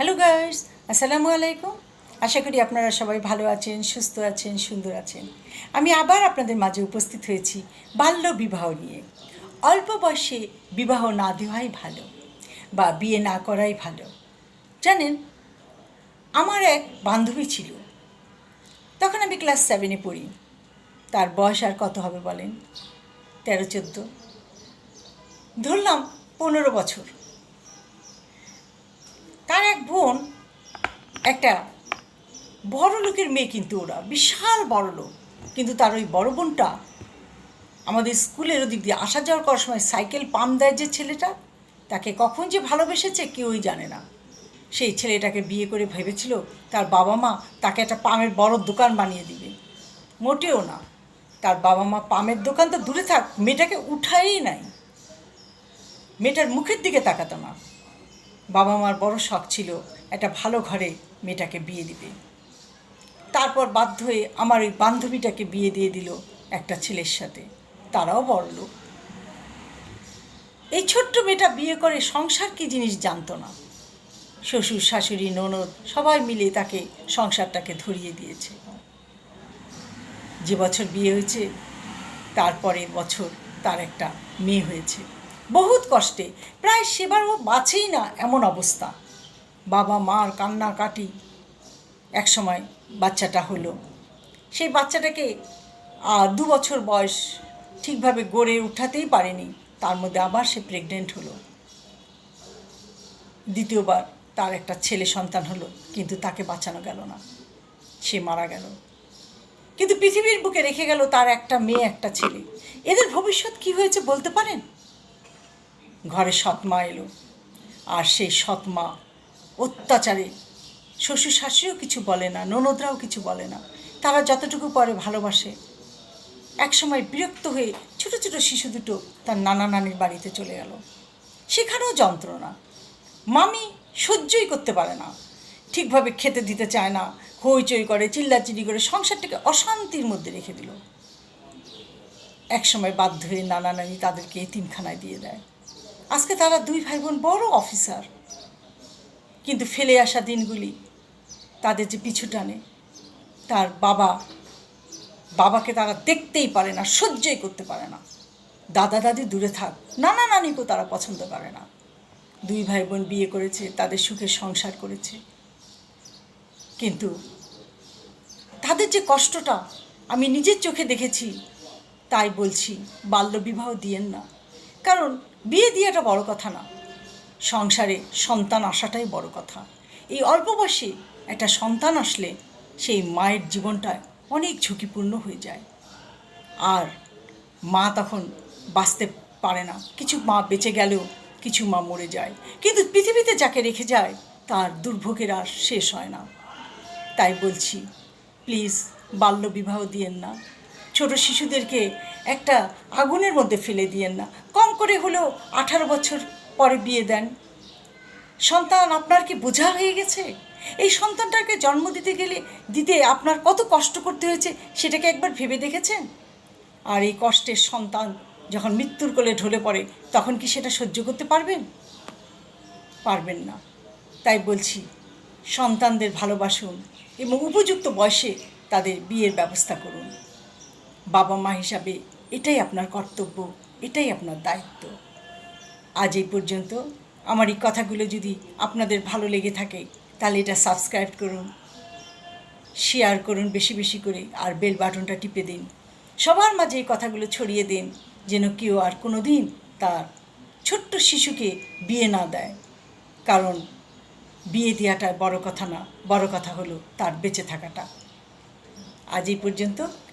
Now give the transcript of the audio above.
Hello guys আসসালামু আলাইকুম আশা করি আপনারা সবাই ভালো আছেন, সুস্থ আছেন, সুন্দর আছেন। আমি আবার আপনাদের মাঝে উপস্থিত হয়েছি বাল্য বিবাহ নিয়ে। অল্প বয়সে বিবাহ না দেওয়াই ভালো বা বিয়ে না করাই ভালো। জানেন, আমার এক বান্ধবী ছিল। তখন আমি ক্লাস সেভেনে পড়ি। তার বয়স আর কত হবে বলেন? তেরো, চোদ্দ। ধরলাম পনেরো বছর। তার এক বোন, একটা বড় লোকের মেয়ে কিন্তু ওরা, বিশাল বড় লোক। কিন্তু তার ওই বড় বোনটা আমাদের স্কুলের ওদিক দিয়ে আসা যাওয়ার করার সময় সাইকেল পাম্প দেয় যে ছেলেটা, তাকে কখন যে ভালোবেসেছে কেউই জানে না। সেই ছেলেটাকে বিয়ে করে ভেবেছিল তার বাবা মা তাকে একটা পামের বড় দোকান বানিয়ে দিবে। মোটেও না। তার বাবা মা পামের দোকান তো দূরে থাক, মেয়েটাকে উঠাই নাই। মেয়েটার মুখের দিকে তাকাতো না। বাবা মার বড় শখ ছিল একটা ভালো ঘরে মেয়েটাকে বিয়ে দিবে তারপর বাধ্য হয়ে আমার ওই বান্ধবীটাকে বিয়ে দিয়ে দিল একটা ছেলের সাথে। তারাও বড় লোক। এই ছোট্ট মেয়েটা বিয়ে করে সংসার কী জিনিস জানতো না। শ্বশুর, শাশুড়ি, ননদ সবাই মিলে তাকে সংসারটাকে ধরিয়ে দিয়েছে। যে বছর বিয়ে হয়েছে, তারপরের বছর তার একটা মেয়ে হয়েছে। বহুত কষ্টে। প্রায় সেবার ও বাঁচেই না এমন অবস্থা। বাবা মার কান্নাকাটি। একসময় বাচ্চাটা হলো। সেই বাচ্চাটাকে দু বছর বয়স ঠিকভাবে গড়ে উঠাতেই পারেনি। তার মধ্যে আবার সে প্রেগনেন্ট হলো। দ্বিতীয়বার তার একটা ছেলে সন্তান হলো, কিন্তু তাকে বাঁচানো গেল না। সে মারা গেল। কিন্তু পৃথিবীর বুকে রেখে গেল তার একটা মেয়ে, একটা ছেলে। এদের ভবিষ্যৎ কি হয়েছে বলতে পারেন? ঘরে সৎমা এলো। আর সেই সৎমা অত্যাচারে, শ্বশুর শাশুড়িও কিছু বলে না, ননদরাও কিছু বলে না। তারা যতটুকু পরে ভালোবাসে। একসময় বিরক্ত হয়ে ছোট ছোট শিশু দুটো তার নানা নানির বাড়িতে চলে গেল। সেখানেও যন্ত্রণা। মামি সহ্যই করতে পারে না। ঠিকভাবে খেতে দিতে চায় না, হইচই করে, চিল্লাচিল্লি করে, সংসারটাকে অশান্তির মধ্যে রেখে দিল। একসময় বাধ্য হয়ে নানা নানি তাদেরকে এতিমখানায় দিয়ে দেয়। আজকে তারা দুই ভাই বোন বড় অফিসার। কিন্তু ফেলে আসা দিনগুলি তাদের যে পিছু টানে, তার বাবা, বাবাকে তারা দেখতেই পারে না, সহ্যই করতে পারে না। দাদা, দাদি দূরে থাক, নানা নানিকেও তারা পছন্দ করে না। দুই ভাই বোন বিয়ে করেছে, তাদের সুখের সংসার করেছে। কিন্তু তাদের যে কষ্টটা আমি নিজের চোখে দেখেছি, তাই বলছি, বাল্যবিবাহ দিয়েন না। কারণ বিয়ে দিয়েটা বড় কথা না। সংসারে সন্তান আসাটাই বড় কথা। এই অল্প বয়সে একটা সন্তান আসলে সেই মায়ের জীবনটায় অনেক ঝুঁকিপূর্ণ হয়ে যায়। আর মা তখন বাঁচতে পারে না। কিছু মা বেঁচে গেলেও কিছু মা মরে যায়। কিন্তু পৃথিবীতে যাকে রেখে যায়, তার দুর্ভোগের আর শেষ হয় না। তাই বলছি প্লিজ বাল্য বিবাহ দিয়েন না। ছোট শিশুদেরকে একটা আগুনের মধ্যে ফেলে দিয়েন না। কম করে হলেও আঠারো বছর পরে বিয়ে দেন। সন্তান আপনার কি বোঝা হয়ে গেছে? এই সন্তানটাকে জন্ম দিতে গেলে দিতে আপনার কত কষ্ট করতে হয়েছে সেটাকে একবার ভেবে দেখেছেন? আর এই কষ্টের সন্তান যখন মৃত্যুর কোলে ঢলে পড়ে, তখন কি সেটা সহ্য করতে পারবেন? পারবেন না। তাই বলছি, সন্তানদের ভালোবাসুন এবং উপযুক্ত বয়সে তাদের বিয়ের ব্যবস্থা করুন। বাবা মা হিসাবে এটাই আপনার কর্তব্য, এটাই আপনার দায়িত্ব। আজ এই পর্যন্ত আমার এই কথাগুলো যদি আপনাদের ভালো লেগে থাকে, তাহলে এটা সাবস্ক্রাইব করুন শেয়ার করুন বেশি বেশি করে, আর বেল বাটনটা টিপে দিন। সবার মাঝে এই কথাগুলো ছড়িয়ে দিন, যেন কেউ আর কোনো দিন তার ছোট্ট শিশুকে বিয়ে না দেয়। কারণ বিয়ে দেওয়াটা বড় কথা না, বড় কথা হলো তার বেঁচে থাকাটা। আজ এই পর্যন্ত